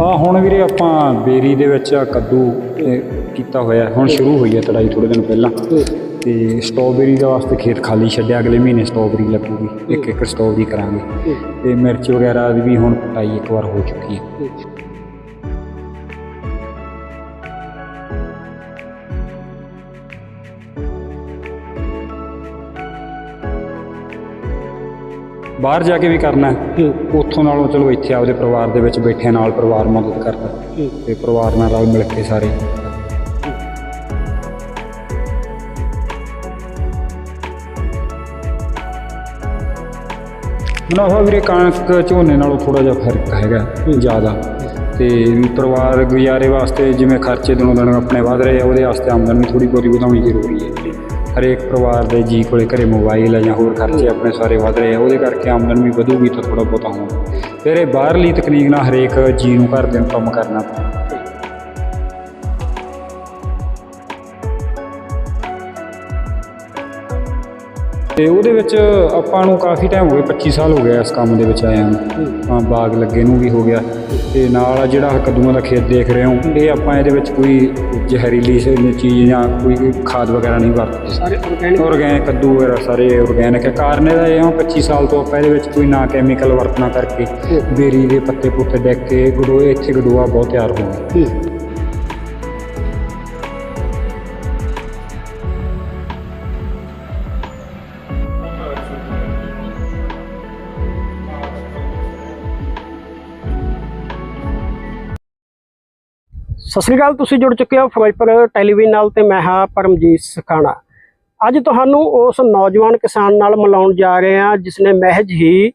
ਹਾਂ, ਹੁਣ ਵੀਰੇ ਆਪਾਂ ਬੇਰੀ ਦੇ ਵਿੱਚ ਕੱਦੂ ਕੀਤਾ ਹੋਇਆ ਹੁਣ ਸ਼ੁਰੂ ਹੋਈ ਹੈ ਤੜਾਈ ਥੋੜੇ ਦਿਨ ਪਹਿਲਾਂ। ਤੇ ਸਟ੍ਰਾਬੇਰੀ ਦਾ ਵਾਸਤੇ ਖੇਤ ਖਾਲੀ ਛੱਡਿਆ, ਅਗਲੇ ਮਹੀਨੇ ਸਟ੍ਰਾਬੇਰੀ ਲੱਗੂਗੀ। ਇੱਕ ਇੱਕ ਸਟ੍ਰਾਬੇਰੀ ਕਰਾਂਗੇ। ਤੇ ਮਿਰਚ ਵਗੈਰਾ ਦੀ ਵੀ ਹੁਣ ਕਟਾਈ ਇੱਕ ਵਾਰ ਹੋ ਚੁੱਕੀ ਹੈ। ਬਾਹਰ ਜਾ ਕੇ ਵੀ ਕਰਨਾ ਹੈ। ਉੱਥੋਂ ਨਾਲੋਂ ਚਲੋ ਇੱਥੇ ਆਪਦੇ ਪਰਿਵਾਰ ਦੇ ਵਿੱਚ ਬੈਠੇ ਨਾਲ ਪਰਿਵਾਰ ਮਦਦ ਕਰਦਾ। ਤੇ ਪਰਿਵਾਰ ਨਾਲ ਰਲ ਮਿਲ ਕੇ ਸਾਰੇ। ਮੁਨਾਫਾ ਵੀਰੇ ਕਣਕ ਝੋਨੇ ਨਾਲੋਂ ਥੋੜਾ ਜਿਹਾ ਫ਼ਰਕ ਹੈਗਾ ਜ਼ਿਆਦਾ। ਤੇ ਪਰਿਵਾਰ ਗੁਜ਼ਾਰੇ ਵਾਸਤੇ ਜਿਵੇਂ ਖਰਚੇ ਦਿਨੋਂ ਦਿਨ ਆਪਣੇ ਵਧ ਰਹੇ ਆ ਉਹਦੇ ਵਾਸਤੇ ਆਮਦਨ ਵੀ ਥੋੜੀ ਬਹੁਤੀ ਵਧਾਉਣੀ ਜ਼ਰੂਰੀ ਹੈ। ਹਰੇਕ ਪਰਿਵਾਰ ਦੇ ਜੀ ਕੋਲੇ ਘਰੇ ਮੋਬਾਈਲ ਹੈ ਜਾਂ ਹੋਰ ਖਰਚੇ ਆਪਣੇ ਸਾਰੇ ਵਧ ਰਹੇ ਆ, ਉਹਦੇ ਕਰਕੇ ਆਮਦਨ ਵੀ ਵਧੂਗੀ ਤਾਂ ਥੋੜਾ ਬਹੁਤਾ ਹੋਣਾ ਫਿਰ ਇਹ ਬਾਹਰਲੀ ਤਕਨੀਕ ਨਾਲ ਹਰੇਕ ਜੀ ਨੂੰ ਘਰ ਦੇ ਨੂੰ ਕੰਮ ਕਰਨਾ ਤੇ ਉਹਦੇ ਵਿੱਚ ਆਪਾਂ ਨੂੰ ਕਾਫੀ ਟਾਈਮ ਹੋ ਗਿਆ 25 ਸਾਲ ਹੋ ਗਿਆ ਇਸ ਕੰਮ ਦੇ ਵਿੱਚ ਆਇਆ ਨੂੰ ਹਾਂ ਬਾਗ ਲੱਗੇ ਨੂੰ ਵੀ ਹੋ ਗਿਆ। ਤੇ ਨਾਲ ਜਿਹੜਾ ਕੱਦੂਆਂ ਦਾ ਖੇਤ ਦੇਖ ਰਹੇ ਹੋ ਇਹ ਆਪਾਂ ਇਹਦੇ ਵਿੱਚ ਕੋਈ ਜ਼ਹਿਰੀਲੀ ਚੀਜ਼ ਜਾਂ ਕੋਈ ਖਾਦ ਵਗੈਰਾ ਨਹੀਂ ਵਰਤਦੇ। ਸਾਰੇ ਆਰਗੈਨਿਕ ਆਰਗੈਨਿਕ ਕੱਦੂ ਵਗੈਰਾ ਸਾਰੇ ਆਰਗੈਨਿਕ ਹੈ। ਕਾਰਨ ਇਹਦਾ ਇਹ ਆ 25 ਸਾਲ ਤੋਂ ਆਪਾਂ ਇਹਦੇ ਵਿੱਚ ਕੋਈ ਨਾ ਕੈਮੀਕਲ ਵਰਤਣਾ ਕਰਕੇ ਬੇਰੀ ਦੇ ਪੱਤੇ ਪੁੱਤੇ ਡੈਕ ਕੇ ਗਡੋਏ ਇੱਥੇ ਗਡੋਆ ਬਹੁਤ ਤਿਆਰ ਹੋ ਗਿਆ ਸਤਿ ਸ੍ਰੀ ਅਕਾਲ, ਤੁਸੀਂ ਜੁੜ ਚੁੱਕੇ ਹੋ ਫਿਰੋਜ਼ਪੁਰ ਟੈਲੀਵਿਜ਼ਨ ਨਾਲ ਤੇ ਮੈਂ ਹਾਂ ਪਰਮਜੀਤ ਸਖਾਣਾ। ਅੱਜ ਤੁਹਾਨੂੰ ਉਸ ਨੌਜਵਾਨ ਕਿਸਾਨ ਨਾਲ ਮਿਲਾਉਣ ਜਾ ਰਹੇ ਹਾਂ ਜਿਸ ਨੇ ਮਹਿਜ ਹੀ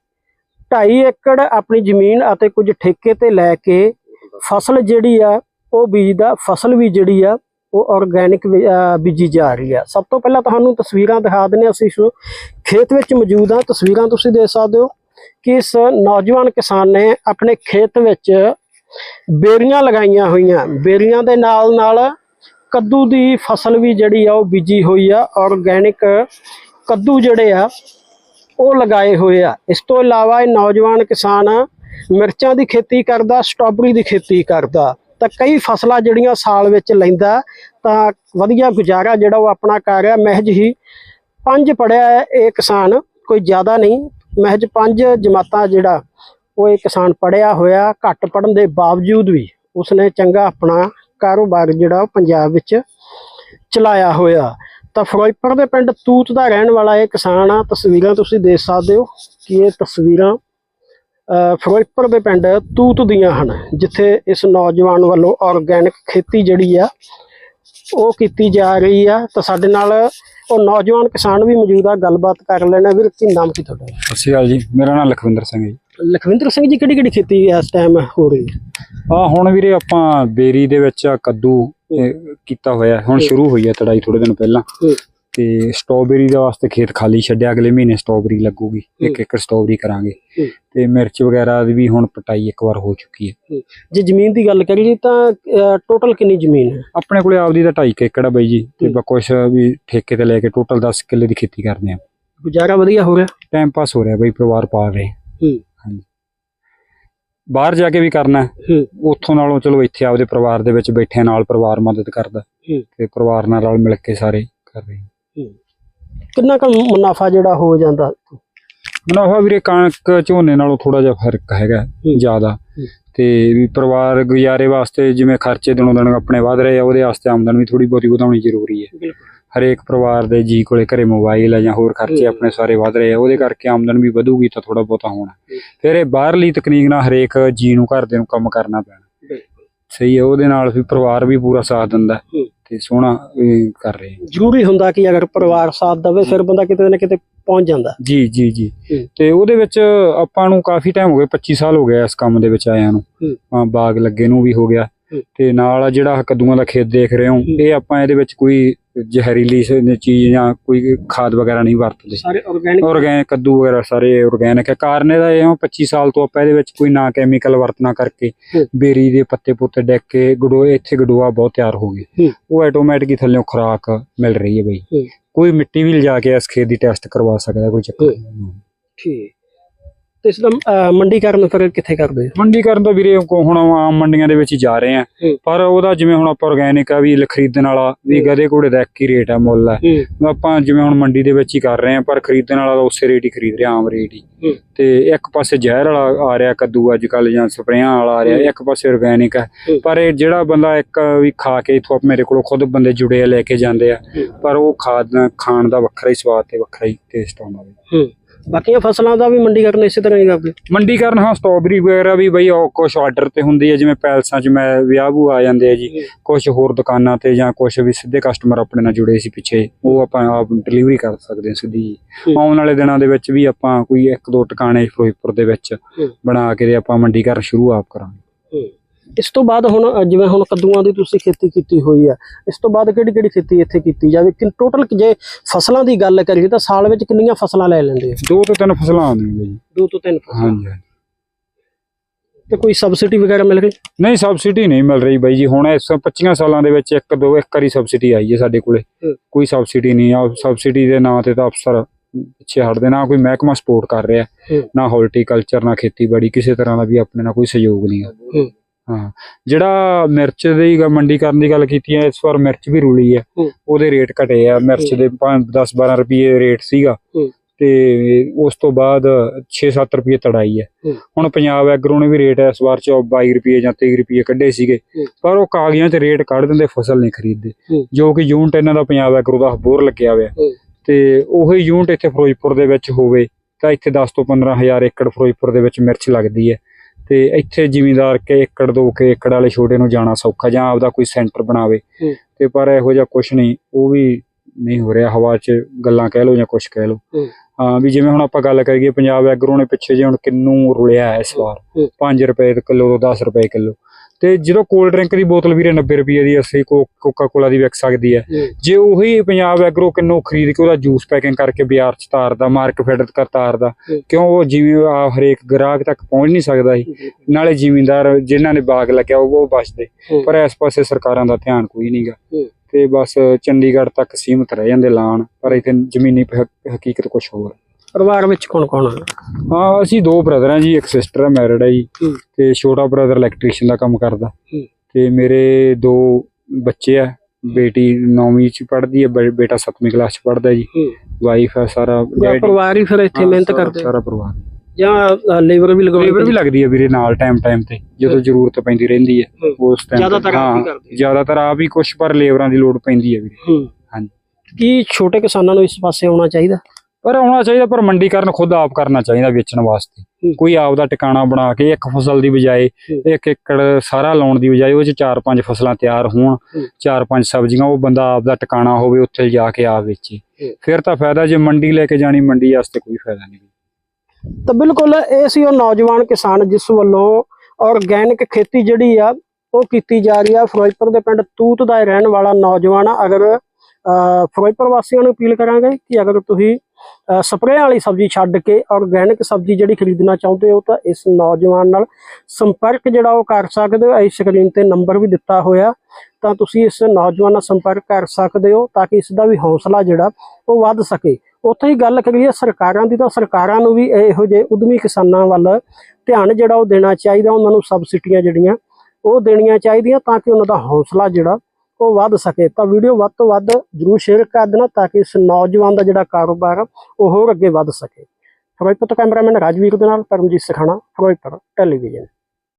2.5 ਏਕੜ ਆਪਣੀ ਜ਼ਮੀਨ ਅਤੇ ਕੁਝ ਠੇਕੇ ਤੇ ਲੈ ਕੇ ਫਸਲ ਜਿਹੜੀ ਆ, ਉਹ ਬੀਜਦਾ, ਫਸਲ ਵੀ ਜਿਹੜੀ ਆ, ਉਹ ਆਰਗੈਨਿਕ ਬੀਜੀ ਜਾ ਰਹੀ ਆ। ਸਭ ਤੋਂ ਪਹਿਲਾਂ ਤੁਹਾਨੂੰ ਤਸਵੀਰਾਂ ਦਿਖਾ ਦਿੰਦੇ ਹਾਂ, ਅਸੀਂ ਇਸ ਖੇਤ ਵਿੱਚ ਮੌਜੂਦ ਹਾਂ। ਤਸਵੀਰਾਂ ਤੁਸੀਂ ਦੇਖ ਸਕਦੇ ਹੋ ਕਿ ਇਸ ਨੌਜਵਾਨ ਕਿਸਾਨ ਨੇ ਆਪਣੇ ਖੇਤ ਵਿੱਚ ਬੇਰੀਆਂ ਲਗਾਈਆਂ ਹੋਈਆਂ। ਬੇਰੀਆਂ ਦੇ ਨਾਲ ਨਾਲ ਕੱਦੂ ਦੀ ਫਸਲ ਵੀ ਜਿਹੜੀ ਆ ਉਹ ਬੀਜੀ ਹੋਈ ਆ। ਆਰਗੈਨਿਕ ਕੱਦੂ ਜਿਹੜੇ ਆ, ਉਹ ਲਗਾਏ ਹੋਏ ਆ। ਇਸ ਤੋਂ ਇਲਾਵਾ ਇਹ ਨੌਜਵਾਨ ਕਿਸਾਨ ਮਿਰਚਾਂ ਦੀ ਖੇਤੀ ਕਰਦਾ, ਸਟ੍ਰਾਬੇਰੀ ਦੀ ਖੇਤੀ ਕਰਦਾ। ਤਾਂ ਕਈ ਫਸਲਾਂ ਜਿਹੜੀਆਂ ਸਾਲ ਵਿੱਚ ਲੈਂਦਾ, ਤਾਂ ਵਧੀਆ ਗੁਜ਼ਾਰਾ ਜਿਹੜਾ ਉਹ ਆਪਣਾ ਕਰ ਰਿਹਾ। ਮਹਿਜ ਹੀ ਪੰਜ ਪੜਿਆ ਇਹ ਕਿਸਾਨ, ਕੋਈ ਜ਼ਿਆਦਾ ਨਹੀਂ। ਮਹਿਜ ਪੰਜ ਜਮਾਤਾਂ ਜਿਹੜਾ ਉਹ ਇਹ ਕਿਸਾਨ ਪੜਿਆ ਹੋਇਆ, ਘੱਟ ਪੜਨ ਦੇ ਬਾਵਜੂਦ ਵੀ ਉਸਨੇ ਚੰਗਾ ਆਪਣਾ ਕਾਰੋਬਾਰ ਜਿਹੜਾ ਉਹ ਪੰਜਾਬ ਵਿੱਚ ਚਲਾਇਆ ਹੋਇਆ। ਤਾਂ ਫਿਰੋਜ਼ਪੁਰ ਦੇ ਪਿੰਡ ਤੂਤ ਦਾ ਰਹਿਣ ਵਾਲਾ ਇਹ ਕਿਸਾਨ ਆ, ਤਸਵੀਰਾਂ ਤੁਸੀਂ ਦੇਖ ਸਕਦੇ ਹੋ ਕਿ ਇਹ ਤਸਵੀਰਾਂ ਅਹ ਫਿਰੋਜ਼ਪੁਰ ਦੇ ਪਿੰਡ ਤੂਤ ਦੀਆਂ ਹਨ, ਜਿੱਥੇ ਇਸ ਨੌਜਵਾਨ ਵੱਲੋਂ ਆਰਗੈਨਿਕ ਖੇਤੀ ਜਿਹੜੀ ਆ, ਉਹ ਕੀਤੀ ਜਾ ਰਹੀ ਆ। ਤਾਂ ਸਾਡੇ ਨਾਲ ਉਹ ਨੌਜਵਾਨ ਕਿਸਾਨ ਵੀ ਮੌਜੂਦ ਆ, ਗੱਲਬਾਤ ਕਰ ਲੈਣਾ ਵੀਰ, ਕੀ ਨਾਮ ਕੀ ਤੁਹਾਡਾ? ਸਤਿ ਸ਼੍ਰੀ ਅਕਾਲ ਜੀ, ਮੇਰਾ ਨਾਮ ਲਖਵਿੰਦਰ ਸਿੰਘ ਹੈ ਜੀ। ਲਖਵਿੰਦਰ ਸਿੰਘ ਜੀ ਕਿਹੜੀ ਕਿਹੜੀ ਖੇਤੀ ਇਸ ਟਾਈਮ ਹੋ ਰਹੀ ਹੈ? ਆ ਹੁਣ ਵੀਰੇ ਆਪਾਂ ਬੇਰੀ ਦੇ ਵਿੱਚ ਕੱਦੂ ਇਹ ਕੀਤਾ ਹੋਇਆ। ਹੁਣ ਸ਼ੁਰੂ ਹੋਈ ਹੈ ਤੜਾਈ ਥੋੜੇ ਦਿਨ ਪਹਿਲਾਂ। ਹੂੰ। ਤੇ ਸਟ੍ਰਾਬੇਰੀ ਦਾ ਵਾਸਤੇ ਖੇਤ ਖਾਲੀ ਛੱਡਿਆ ਅਗਲੇ ਮਹੀਨੇ ਸਟ੍ਰਾਬੇਰੀ ਲੱਗੂਗੀ। ਇੱਕ ਇੱਕ ਸਟ੍ਰਾਬੇਰੀ ਕਰਾਂਗੇ। ਹੂੰ। ਤੇ ਮਿਰਚ ਵਗੈਰਾ ਦੀ ਵੀ ਹੁਣ ਪਟਾਈ ਇੱਕ ਵਾਰ ਹੋ ਚੁੱਕੀ ਹੈ। ਜੇ ਜ਼ਮੀਨ ਦੀ ਗੱਲ ਕਰੀਏ ਤਾਂ ਟੋਟਲ ਕਿੰਨੀ ਜ਼ਮੀਨ ਹੈ? ਆਪਣੇ ਕੋਲੇ ਆਪਦੀ ਤਾਂ 2.5 ਏਕੜ ਆ ਬਾਈ ਜੀ। ਤੇ ਕੁਛ ਵੀ ਠੇਕੇ ਤੇ ਲੈ ਕੇ ਟੋਟਲ 10 ਕਿੱਲੇ ਦੀ ਖੇਤੀ ਕਰਦੇ ਆ। ਗੁਜ਼ਾਰਾ ਵਧੀਆ ਹੋ ਰਿਹਾ? ਟਾਈਮ ਪਾਸ ਹੋ ਰਿਹਾ ਬਈ ਪਰਿਵਾਰ ਪਾਲ ਰਹੇ। ਹੂੰ ਬਾਹਰ ਜਾ ਕੇ ਵੀ ਕਰਨਾ ਹੈ। ਹੂੰ ਉੱਥੋਂ ਨਾਲੋਂ ਚਲੋ ਇੱਥੇ ਆਪਦੇ ਪਰਿਵਾਰ ਦੇ ਵਿੱਚ ਬੈਠੇ ਨਾਲ ਪਰਿਵਾਰ ਮਦਦ ਕਰਦਾ ਹੂੰ। ਤੇ ਪਰਿਵਾਰ ਨਾਲ ਰਲ ਮਿਲ ਕੇ ਸਾਰੇ ਕਰ ਰਹੇ ਹਾਂ। ਕਿੰਨਾ ਕੁ ਮੁਨਾਫਾ ਜਿਹੜਾ ਹੋ ਜਾਂਦਾ ਮੁਨਾਫਾ ਵੀਰੇ ਕਣਕ ਝੋਨੇ ਨਾਲੋਂ ਥੋੜਾ ਜਿਹਾ ਫ਼ਰਕ ਹੈਗਾ। ਜ਼ਿਆਦਾ। ਤੇ ਵੀ ਪਰਿਵਾਰ ਗੁਜ਼ਾਰੇ ਵਾਸਤੇ ਜਿਵੇਂ ਖਰਚੇ ਦਿਨੋਂ ਦਿਨ ਆਪਣੇ ਵਧ ਰਹੇ ਆ ਉਹਦੇ ਵਾਸਤੇ ਆਮਦਨ ਵੀ ਥੋੜੀ ਬਹੁਤੀ ਵਧਾਉਣੀ ਜ਼ਰੂਰੀ ਹੈ ਬਿਲਕੁਲ ਹਰੇਕ ਪਰਿਵਾਰ ਦੇ ਜੀ ਕੋਲੇ ਘਰੇ ਮੋਬਾਈਲ ਹੈ ਜਾਂ ਹੋਰ ਖਰਚੇ। ਆਪਣੇ ਸਾਰੇ ਵਧ ਰਹੇ ਆ ਉਹਦੇ ਕਰਕੇ ਆਮਦਨ ਵੀ ਵਧੂਗੀ ਤਾਂ ਥੋੜਾ ਬਹੁਤਾ ਹੋਣਾ। ਫਿਰ ਇਹ ਬਾਹਰਲੀ ਤਕਨੀਕ ਨਾਲ ਹਰੇਕ ਜੀ ਨੂੰ ਘਰ ਦੇ ਨੂੰ ਕੰਮ ਕਰਨਾ ਪੈਣਾ ਸਹੀ ਹੈ ਉਹਦੇ ਨਾਲ ਵੀ ਪਰਿਵਾਰ ਵੀ ਪੂਰਾ ਸਾਥ ਦਿੰਦਾ। ਤੇ ਸੋਹਣਾ ਕਰ ਰਹੇ ਆ। ਜ਼ਰੂਰੀ ਹੁੰਦਾ ਕਿ ਅਗਰ ਪਰਿਵਾਰ ਸਾਥ ਦੇਵੇ ਫਿਰ ਬੰਦਾ ਕਿਤੇ ਨਾ ਕਿਤੇ ਪਹੁੰਚ ਜਾਂਦਾ ਜੀ ਜੀ ਜੀ। ਤੇ ਉਹਦੇ ਵਿੱਚ ਆਪਾਂ ਨੂੰ ਕਾਫੀ ਟਾਈਮ ਹੋ ਗਿਆ 25 ਸਾਲ ਹੋ ਗਿਆ ਇਸ ਕੰਮ ਦੇ ਵਿੱਚ ਆਇਆਂ ਨੂੰ ਬਾਗ ਲੱਗੇ ਨੂੰ ਵੀ ਹੋ ਗਿਆ। ਤੇ ਨਾਲ ਜਿਹੜਾ ਕੱਦੂਆਂ ਦਾ ਖੇਤ ਦੇਖ ਰਹੇ ਹੋ ਇਹ ਆਪਾਂ ਇਹਦੇ ਵਿੱਚ ਕੋਈ ਜ਼ਹਿਰੀਲੀ ਸ- ਚੀਜ਼ ਜਾਂ ਕੋਈ ਖਾਦ ਵਗੈਰਾ ਨਹੀਂ ਵਰਤਦੇ ਸਾਰੇ ਆਰਗੈਨਿਕ ਆਰਗੈਨਿਕ ਕੱਦੂ ਵਗੈਰਾ ਸਾਰੇ ਆਰਗੈਨਿਕ ਹੈ ਕਾਰਨ ਇਹਦਾ ਇਹ ਆ 25 ਸਾਲ ਤੋਂ ਆਪਾਂ ਇਹਦੇ ਵਿੱਚ ਕੋਈ ਨਾ ਕੈਮੀਕਲ ਵਰਤਣਾ ਕਰਕੇ ਹੂੰ। ਬੇਰੀ ਦੇ ਪੱਤੇ ਪੁੱਤੇ ਡੈਕ ਕੇ ਗਡੋਏ ਇੱਥੇ ਗਡੋਆ ਬਹੁਤ ਤਿਆਰ ਹੋ ਗਏ ਹੂੰ। ਉਹ ਆਟੋਮੈਟਿਕ ਹੀ ਥੱਲੇੋਂ ਖੁਰਾਕ ਮਿਲ ਰਹੀ ਹੈ ਬਈ। ਕੋਈ ਮਿੱਟੀ ਵੀ ਲਿਜਾ ਕੇ ਇਸ ਖੇਤ ਦੀ ਟੈਸਟ ਕਰਵਾ ਸਕਦਾ ਕੋਈ ਚੱਕਰ ਹੂੰ। ਨਹੀਂ ਠੀਕ ਤੇ ਇਸ ਦਾ ਅਹ, ਮੰਡੀਕਰਨ ਫਿਰ ਕਿੱਥੇ ਕਰਦੇ ਹੋ ਮੰਡੀਕਰਨ ਤਾਂ ਵੀਰੇ ਕੋ ਹੁਣ ਆਮ ਮੰਡੀਆਂ ਦੇ ਵਿੱਚ ਹੀ ਜਾ ਰਹੇ ਆ ਹੂੰ। ਪਰ ਉਹਦਾ ਜਿਵੇਂ ਹੁਣ ਆਪਾਂ ਆਰਗੈਨਿਕ ਆ ਵੀ ਲ- ਖਰੀਦਣ ਵਾਲਾ ਵੀ। ਗਧੇ ਘੋੜੇ ਦਾ ਇੱਕ ਹੀ ਰੇਟ ਆ ਮੁੱਲ ਆ ਹੂੰ ਆਪਾਂ ਜਿਵੇਂ ਹੁਣ ਮੰਡੀ ਦੇ ਵਿੱਚ ਹੀ ਕਰ ਰਹੇ ਆ ਪਰ ਖਰੀਦਣ ਵਾਲਾ ਤਾਂ ਉਸੇ ਰੇਟ ਹੀ ਖਰੀਦ ਰਿਹਾ ਆਮ ਰੇਟ ਹੀ ਹੂੰ। ਤੇ ਇੱਕ ਪਾਸੇ ਜ਼ਹਿਰ ਵਾਲਾ ਆ ਰਿਹਾ ਕੱਦੂ ਅੱਜ ਕੱਲ ਜਾਂ ਸਪਰੇਆਂ ਵਾਲਾ ਆ ਰਿਹਾ। ਇੱਕ ਪਾਸੇ ਆਰਗੈਨਿਕ ਆ ਹੂੰ। ਪਰ ਇਹ ਜਿਹੜਾ ਬੰਦਾ ਇੱਕ ਵੀ ਖਾ ਕੇ ਇਥੋਂ ਮੇਰੇ ਕੋਲ ਖੁਦ ਬੰਦੇ ਜੁੜੇ ਆ ਲੈ ਕੇ ਜਾਂਦੇ ਆ ਹੂੰ। ਪਰ ਉਹ ਖਾਦ ਨਾਲ ਖਾਣ ਦਾ ਵੱਖਰਾ ਹੀ ਸਵਾਦ ਤੇ ਵੱਖਰਾ ਹੀ ਟੇਸਟ ਆਉਂਦਾ ਵੀ ਹੂੰ ਬਾਕੀਆਂ ਫਸਲਾਂ ਦਾ ਵੀ ਮੰਡੀਕਰਨ ਇਸੇ ਤਰ੍ਹਾਂ ਹੀ ਕਰਦੇ ਮੰਡੀਕਰਨ ਹਾਂ ਸਟ੍ਰਾਬੇਰੀ ਵਗੈਰਾ ਵੀ ਬਈ ਉਹ ਕੁਝ ਆਰਡਰ ਤੇ ਹੁੰਦੀ ਹੈ ਜਿਵੇਂ ਪੈਲਸਾਂ 'ਚ ਮੈਂ ਵਿਆਹ ਵੂ ਆ ਜਾਂਦੇ ਆ ਜੀ। ਕੁਝ ਹੋਰ ਦੁਕਾਨਾਂ ਤੇ ਜਾਂ ਕੁਝ ਵੀ ਸਿੱਧੇ ਕਸਟਮਰ ਆਪਣੇ ਨਾਲ ਜੁੜੇ ਸੀ ਪਿੱਛੇ ਉਹ ਆਪਾਂ ਆਪ ਡਿਲੀਵਰੀ ਕਰ ਸਕਦੇ ਹਾਂ ਸਿੱਧੀ ਹੂੰ। ਆਉਣ ਵਾਲੇ ਦਿਨਾਂ ਦੇ ਵਿੱਚ ਵੀ ਆਪਾਂ ਕੋਈ ਇੱਕ ਦੋ ਟਿਕਾਣੇ ਫਿਰੋਜ਼ਪੁਰ ਦੇ ਵਿੱਚ। ਬਣਾ ਕੇ ਆਪਾਂ ਮੰਡੀਕਰਨ ਸ਼ੁਰੂ ਆਪ ਕਰਾਂਗੇ ਇਸ ਤੋਂ ਬਾਅਦ ਹੁਣ ਜਿਵੇਂ ਹੁਣ ਕੱਦੂਆਂ ਦੀ ਤੁਸੀਂ ਖੇਤੀ ਕੀਤੀ ਹੋਈ ਆ ਇਸ ਤੋਂ ਬਾਅਦ ਕਿਹੜੀ ਕਿਹੜੀ ਖੇਤੀ ਇੱਥੇ ਕੀਤੀ ਜਾਵੇ? ਕਿ ਟੋਟਲ ਜੇ ਫਸਲਾਂ ਦੀ ਗੱਲ ਕਰੀਏ ਤਾਂ ਸਾਲ ਵਿੱਚ ਕਿੰਨੀਆਂ ਫਸਲਾਂ ਲੈ ਲੈਂਦੇ ਆ? ਦੋ ਤੋਂ ਤਿੰਨ ਫਸਲਾਂ ਆਉਂਦੀਆਂ ਜੀ। ਦੋ ਤੋਂ ਤਿੰਨ ਫਸਲਾਂ। ਹਾਂਜੀ। ਤੇ ਕੋਈ ਸਬਸਿਡੀ ਵਗੈਰਾ ਮਿਲ ਰਹੀ ਨਹੀਂ ਸਬਸਿਡੀ ਨਹੀਂ ਮਿਲ ਰਹੀ ਬਾਈ ਜੀ। ਹੁਣ ਇਸ 25 ਸਾਲਾਂ ਦੇ ਵਿੱਚ ਇੱਕ ਦੋ ਇੱਕ ਵਾਰੀ ਸਬਸਿਡੀ ਆਈ ਹੈ ਸਾਡੇ ਕੋਲੇ। ਕੋਈ ਸਬਸਿਡੀ ਨਹੀਂ ਆ। ਸਬਸਿਡੀ ਦੇ ਨਾਂ ਤੇ ਤਾਂ ਅਫਸਰ ਪਿੱਛੇ ਹਟਦੇ ਨਾ। ਕੋਈ ਮਹਿਕਮਾ ਸਪੋਰਟ ਕਰ ਰਿਹਾ। ਨਾ ਹਾਰਟੀਕਲਚਰ ਨਾ ਖੇਤੀਬਾੜੀ। ਕਿਸੇ ਤਰ੍ਹਾਂ ਦਾ ਵੀ ਆਪਣੇ ਨਾਲ ਕੋਈ ਸਹਿਯੋਗ ਨਹੀਂ ਆ। ਹੂੰ। ਹਾਂ ਜਿਹੜਾ ਮਿਰਚ ਦੀ ਗ- ਮੰਡੀ ਕਰਨ ਦੀ ਗੱਲ ਕੀਤੀ ਹੈ ਇਸ ਵਾਰ ਮਿਰਚ ਵੀ ਰੁਲੀ ਹੈ ਹੂੰ। ਉਹਦੇ ਰੇਟ ਘਟੇ ਆ ਮਿਰਚ ਦੇ 10 12 ਰੁਪਏ ਰੇਟ ਸੀਗਾ ਹੂੰ। ਤੇ ਉਸ ਤੋਂ ਬਾਅਦ 6-7 ਰੁਪਏ ਤੜਾਈ ਹੈ ਹੂੰ। ਹੁਣ ਪੰਜਾਬ ਐਗਰੋ ਨੇ ਵੀ ਰੇਟ ਇਸ ਵਾਰ ਚ 22 ਰੁਪਏ ਜਾਂ 23 ਰੁਪਏ ਕੱਢੇ ਸੀਗੇ ਹੂੰ। ਪਰ ਉਹ ਕਾਗਜ਼ਾਂ 'ਚ ਰੇਟ ਕੱਢ ਦਿੰਦੇ ਫਸਲ ਨਹੀਂ ਖਰੀਦਦੇ ਹੂੰ। ਜੋ ਕਿ ਯੂਨਿਟ ਇਹਨਾਂ ਦਾ ਪੰਜਾਬ ਐਗਰੋ ਦਾ ਬੋਰ ਲੱਗਿਆ ਹੋਇਆ ਹੂੰ। ਤੇ ਉਹੀ ਯੂਨਿਟ ਇੱਥੇ ਫਿਰੋਜ਼ਪੁਰ ਦੇ ਵਿੱਚ ਹੋਵੇ ਤਾਂ ਇੱਥੇ 10 ਤੋਂ 15 ਹਜ਼ਾਰ ਏਕੜ ਫਿਰੋਜ਼ਪੁਰ ਦੇ ਵਿੱਚ ਮਿਰਚ ਲੱਗਦੀ ਹੈ ਤੇ ਇੱਥੇ ਜ਼ਿਮੀਂਦਾਰ ਕੇ ਏਕੜ ਦੋ ਕੇ ਏਕੜ ਵਾਲੇ ਛੋਟੇ ਨੂੰ ਜਾਣਾ ਸੌਖਾ ਜਾਂ ਆਪਦਾ ਕੋਈ ਸੈਂਟਰ ਬਣਾਵੇ। ਤੇ ਪਰ ਇਹੋ ਜਿਹਾ ਕੁਝ ਨਹੀਂ ਉਹ ਵੀ ਨਹੀਂ ਹੋ ਰਿਹਾ ਹਵਾ 'ਚ ਗੱਲਾਂ ਕਹਿ ਲਓ ਜਾਂ ਕੁਝ ਕਹਿ ਲਓ ਹੂੰ। ਵੀ ਜਿਵੇਂ ਹੁਣ ਆਪਾਂ ਗੱਲ ਕਰੀਏ ਪੰਜਾਬ ਐਗਰੋ ਨੇ ਪਿੱਛੇ ਜੇ ਹੁਣ ਕਿੰਨੂ ਰੁਲਿਆ ਇਸ ਵਾਰ ਹੂੰ। 5 ਰੁਪਏ ਕਿਲੋ ਤੋਂ 10 ਰੁਪਏ ਕਿਲੋ ਤੇ ਜਦੋਂ ਕੋਲਡ ਡਰਿੰਕ ਦੀ ਬੋਤਲ ਵੀਰੇ 90 ਰੁਪਏ ਦੀ ਅਸੀਂ ਕੋਕਾ ਕੋਲਾ ਦੀ ਵਿਕ ਸਕਦੀ ਹੈ। ਜੇ। ਉਹੀ ਪੰਜਾਬ ਐਗਰੋ ਕਿੰਨੂ ਖਰੀਦ ਕੇ ਉਹਦਾ ਜੂਸ ਪੈਕਿੰਗ ਕਰਕੇ ਬਾਜ਼ਾਰ 'ਚ ਤਾਰਦਾ ਮਾਰਕੀਟ ਫੈਡਰ ਕਰ ਤਾਰਦਾ। ਕਿਉਂ ਉਹ ਜਿਵੇਂ ਆ ਹਰੇਕ ਗ੍ਰਾਹਕ ਤੱਕ ਪਹੁੰਚ ਨਹੀਂ ਸਕਦਾ ਸੀ। ਨਾਲੇ ਜ਼ਿਮੀਂਦਾਰ ਜਿਨ੍ਹਾਂ ਨੇ ਬਾਗ ਲੱਗਿਆ ਉਹ ਉਹ ਬਚਦੇ। ਪਰ ਇਸ ਪਾਸੇ ਸਰਕਾਰਾਂ ਦਾ ਧਿਆਨ ਕੋਈ ਨਹੀਂਗਾ। ਤੇ ਬਸ ਚੰਡੀਗੜ੍ਹ ਤੱਕ ਸੀਮਤ ਰਹਿ ਜਾਂਦੇ ਲਾਣ ਪਰ ਇੱਥੇ ਜ਼ਮੀਨੀ ਹਕੀਕਤ ਕੁਝ ਹੋਰ ਪਰਿਵਾਰ ਵਿੱਚ ਕੌਣ ਕੌਣ ਆ ਹਾਂ ਅਸੀਂ ਦੋ ਬ੍ਰਦਰ ਹਾਂ ਜੀ ਇੱਕ ਸਿਸਟਰ ਹੈ ਮੈਰਿਡ ਹੈ ਜੀ। ਤੇ ਛੋਟਾ ਬ੍ਰਦਰ ਇਲੈਕਟ੍ਰੀਸ਼ੀਅਨ ਦਾ ਕੰਮ ਕਰਦਾ। ਤੇ ਮੇਰੇ ਦੋ ਬੱਚੇ ਆ ਬੇਟੀ 9ਵੀਂ ਚ ਪੜ੍ਹਦੀ ਹੈ ਬੇਟਾ 7ਵੀਂ ਕਲਾਸ ਚ ਪੜ੍ਹਦਾ ਜੀ। ਵਾਈਫ ਹੈ ਸਾਰਾ ਪਰਿਵਾਰ ਹੀ ਫਿਰ ਇੱਥੇ ਮਿਹਨਤ ਕਰਦੇ ਸਾਰਾ ਪਰਿਵਾਰ ਜਾਂ ਲੇਬਰ ਵੀ ਲਗਾਉਂਦੇ ਲੇਬਰ ਵੀ ਲੱਗਦੀ ਹੈ ਵੀਰੇ ਨਾਲ ਟਾਈਮ ਟਾਈਮ ਤੇ ਜਦੋਂ। ਜ਼ਰੂਰਤ ਪੈਂਦੀ ਰਹਿੰਦੀ ਹੈ। ਉਸ ਟਾਈਮ ਜ਼ਿਆਦਾਤਰ ਆਪ ਹੀ ਕਰਦੇ ਆ। ਜ਼ਿਆਦਾਤਰ ਆਪ ਹੀ ਕੁਝ ਪਰ ਲੇਬਰਾਂ ਦੀ ਲੋੜ ਪੈਂਦੀ ਹੈ ਵੀਰੇ ਹਾਂਜੀ। ਕੀ ਛੋਟੇ ਕਿਸਾਨਾਂ ਨੂੰ ਇਸ ਪਾਸੇ ਆਉਣਾ ਚਾਹੀਦਾ ਪਰ ਹੋਣਾ ਚਾਹੀਦਾ ਪਰ ਮੰਡੀਕਰਨ ਖੁਦ ਆਪ ਕਰਨਾ ਚਾਹੀਦਾ ਵੇਚਣ ਵਾਸਤੇ। ਕੋਈ ਆਪ ਦਾ ਟਿਕਾਣਾ ਬਣਾ ਕੇ ਇੱਕ ਫਸਲ ਦੀ ਬਜਾਏ। ਇੱਕ ਏਕੜ ਸਾਰਾ ਲਾਉਣ ਦੀ ਬਜਾਏ ਉਹ ਚ ਚਾਰ ਪੰਜ ਫਸਲਾਂ ਤਿਆਰ ਹੋਣ। ਚਾਰ ਪੰਜ ਸਬਜ਼ੀਆਂ ਉਹ ਬੰਦਾ ਆਪ ਦਾ ਟਿਕਾਣਾ ਹੋਵੇ ਉੱਥੇ ਜਾ ਕੇ ਆਪ ਵੇਚੇ। ਫਿਰ ਤਾਂ ਫਾਇਦਾ ਜੇ ਮੰਡੀ ਲੈ ਕੇ ਜਾਣੀ ਮੰਡੀ ਵਾਸਤੇ ਕੋਈ ਫਾਇਦਾ ਨਹੀਂ ਤਾਂ ਬਿਲਕੁਲ ਇਹ ਸੀ ਉਹ ਨੌਜਵਾਨ ਕਿਸਾਨ ਜਿਸ ਵੱਲੋਂ ਆਰਗੈਨਿਕ ਖੇਤੀ ਜਿਹੜੀ ਆ ਉਹ ਕੀਤੀ ਜਾ ਰਹੀ ਆ ਫਿਰੋਜ਼ਪੁਰ ਦੇ ਪਿੰਡ ਤੂਤ ਦਾ ਰਹਿਣ ਵਾਲਾ ਨੌਜਵਾਨ ਅਗਰ ਫਿਰੋਜ਼ਪੁਰ ਵਾਸੀਆਂ ਨੂੰ ਅਪੀਲ ਕਰਾਂਗੇ ਕਿ ਅਗਰ ਤੁਸੀਂ ਸਪਰੇਅ ਵਾਲੀ ਸਬਜ਼ੀ ਛੱਡ ਕੇ ਆਰਗੈਨਿਕ ਸਬਜ਼ੀ ਜਿਹੜੀ ਖਰੀਦਣਾ ਚਾਹੁੰਦੇ ਹੋ ਤਾਂ ਇਸ ਨੌਜਵਾਨ ਨਾਲ ਸੰਪਰਕ ਜਿਹੜਾ ਉਹ ਕਰ ਸਕਦੇ ਹੋ। ਇਸ ਸਕਰੀਨ ਤੇ ਨੰਬਰ ਵੀ ਦਿੱਤਾ ਹੋਇਆ। ਤਾਂ ਤੁਸੀਂ ਇਸ ਨੌਜਵਾਨ ਨਾਲ ਸੰਪਰਕ ਕਰ ਸਕਦੇ ਹੋ ਤਾਂ ਕਿ ਇਸ ਦਾ ਵੀ ਹੌਸਲਾ ਜਿਹੜਾ ਉਹ ਵੱਧ ਸਕੇ। ਉੱਥੇ ਹੀ ਗੱਲ ਕਰੀਏ ਸਰਕਾਰਾਂ ਦੀ ਤਾਂ ਸਰਕਾਰਾਂ ਨੂੰ ਵੀ ਇਹੋ ਜਿਹੇ ਉਦਮੀ ਕਿਸਾਨਾਂ ਵੱਲ ਧਿਆਨ ਜਿਹੜਾ ਉਹ ਦੇਣਾ ਚਾਹੀਦਾ। ਉਹਨਾਂ ਨੂੰ ਸਬਸਿਡੀਆਂ ਜਿਹੜੀਆਂ ਉਹ ਦੇਣੀਆਂ ਚਾਹੀਦੀਆਂ ਤਾਂ ਕਿ ਉਹਨਾਂ ਦਾ ਹੌਸਲਾ ਜਿਹੜਾ ਉਹ ਵੱਧ ਸਕੇ ਤਾਂ ਵੀਡੀਓ ਵੱਧ ਤੋਂ ਵੱਧ ਜਰੂਰ ਸ਼ੇਅਰ ਕਰ ਦੇਣਾ ਤਾਂ ਕਿ ਇਸ ਨੌਜਵਾਨ ਦਾ ਜਿਹੜਾ ਕਾਰੋਬਾਰ ਆ, ਉਹ ਹੋਰ ਅੱਗੇ ਵੱਧ ਸਕੇ। ਫਿਰੋਜ਼ਪੁਰ ਤੋਂ ਕੈਮਰਾਮੈਨ ਰਾਜਵੀਰ ਦੇ ਨਾਲ ਪਰਮਜੀਤ ਸਖਾਣਾ ਫਿਰੋਜ਼ਪੁਰ ਟੈਲੀਵਿਜ਼ਨ।